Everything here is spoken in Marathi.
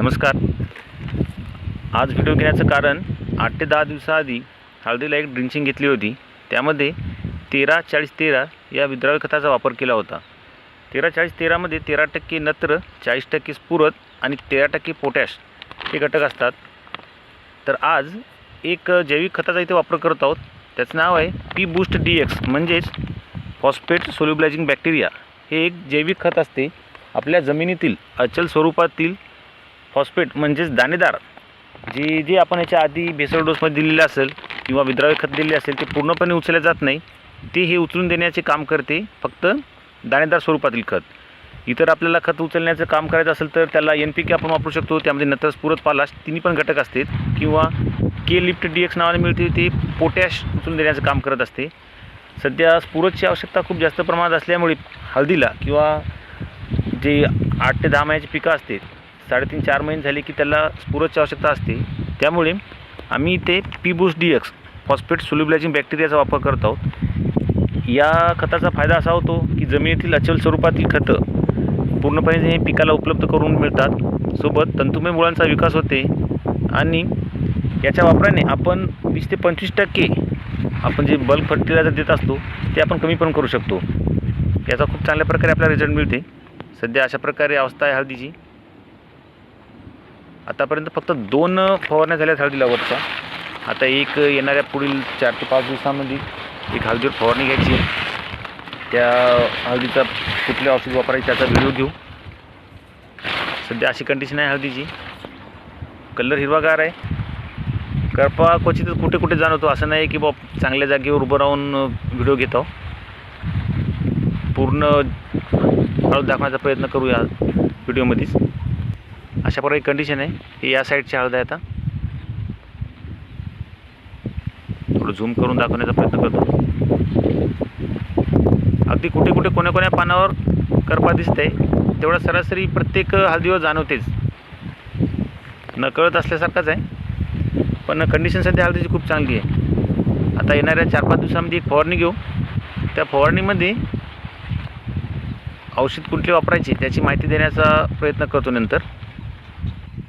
नमस्कार. आज व्हिडिओ घेण्याचं कारण आठ ते दहा दिवसाआधी हळदीला एक ड्रिंचिंग घेतली होती. त्यामध्ये तेरा चाळीस तेरा या विद्राव्य खताचा वापर केला होता. तेरा चाळीस तेरामध्ये तेरा टक्के नत्र चाळीस टक्के स्फुरत आणि तेरा टक्के पोटॅश हे घटक असतात. तर आज एक जैविक खताचा इथे वापर करत आहोत. त्याचं नाव आहे पी बूस्ट डी एक्स म्हणजेच फॉस्फेट सोल्युबलायझिंग बॅक्टेरिया हे एक जैविक खत असते. आपल्या जमिनीतील अचल स्वरूपातील फॉस्फेट म्हणजेच दाणेदार जी जे आपण याच्या आधी भेसळ डोसमध्ये दिलेलं असेल किंवा विद्राव्य खत दिलेले असेल ते पूर्णपणे उचलले जात नाही. ते हे उचलून देण्याचे काम करते फक्त दाणेदार स्वरूपातील खत. इतर आपल्याला खत उचलण्याचं काम करायचं असेल तर त्याला एन पी के आपण वापरू शकतो त्यामध्ये नत्रस पुरत पालाश तिन्ही पण घटक असतात किंवा के लिफ्ट डी एक्स नावाने मिळते ते पोटॅश उचलून देण्याचं काम करत असते. सध्या स्फुरतची आवश्यकता खूप जास्त प्रमाणात असल्यामुळे हळदीला किंवा जे आठ ते दहा महिन्याची पिकं असते साडेतीन चार महिने झाले की त्याला स्फुरतची आवश्यकता असते. त्यामुळे आम्ही इथे P D X phosphate solubilizing बॅक्टेरियाचा वापर करत आहोत. या खताचा फायदा असा होतो की जमिनीतील अचल स्वरूपातील खतं पूर्णपणे हे पिकाला उपलब्ध करून मिळतात. सोबत तंतुमय मुळांचा विकास होते आणि याच्या वापराने आपण वीस ते पंचवीस टक्के आपण जे बल्क फर्टिलायझर देत असतो ते आपण कमी पण करू शकतो. याचा खूप चांगल्या प्रकारे आपल्याला रिझल्ट मिळते. सध्या अशा प्रकारे अवस्था आहे हळदीची. आतापर्यंत फक्त दोन फवारण्या झाल्या हळदीला वरच्या आता एक येणाऱ्या पुढील चार ते पाच दिवसामध्ये एक हळदीवर फवारणी घ्यायची. आहे. त्या हळदीचा कुठल्या औषध वापरायची त्याचा व्हिडिओ घेऊ. सध्या अशी कंडिशन आहे हळदीची. कलर हिरवागार आहे. करपा क्वचितच कुठे कुठे जाणवतो. असं नाही की बा चांगल्या जागेवर उभं राहून व्हिडिओ घेतो पूर्ण हळद दाखवण्याचा प्रयत्न करूया व्हिडिओमध्येच. अशा प्रकारे कंडिशन आहे. हे या साईडची हळद आहे आता. थोडं झूम करून दाखवण्याचा प्रयत्न करतो. अगदी कुठे कुठे कोण्या कोण्या पानावर करपा दिसते तेवढा सरासरी प्रत्येक हळदीवर जाणवतेच. न कळत असल्यासारखंच आहे. पण कंडिशन सध्या हळदीची खूप चांगली आहे. आता येणाऱ्या चार पाच दिवसामध्ये एक फवारणी घेऊ. त्या फवारणीमध्ये औषध कुठले वापरायचे त्याची माहिती देण्याचा प्रयत्न करतो नंतर.